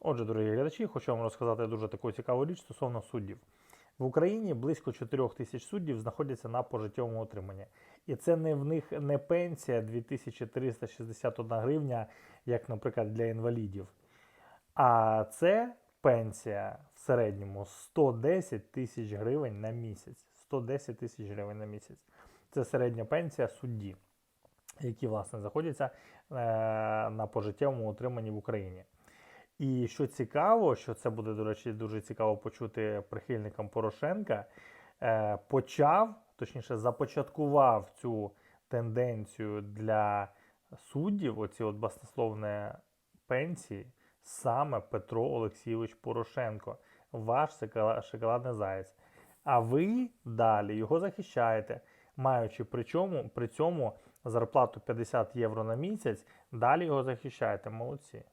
Отже, дорогі глядачі, хочу вам розказати дуже таку цікаву річ стосовно суддів. В Україні близько 4 тисяч суддів знаходяться на пожиттєвому отриманні. І це не в них не пенсія 2361 гривня, як, наприклад, для інвалідів. А це пенсія в середньому 110 тисяч гривень на місяць. 110 тисяч гривень на місяць. Це середня пенсія судді, які, власне, знаходяться е, на пожиттєвому утриманні в Україні. І що цікаво, що це буде, до речі, дуже цікаво почути прихильникам Порошенка, е, почав, точніше, започаткував цю тенденцію для суддів, оці от баснословні пенсії, саме Петро Олексійович Порошенко, ваш шоколадний заяць. А ви далі його захищаєте, маючи при, чому, при цьому зарплату 50 євро на місяць, далі його захищаєте. Молодці.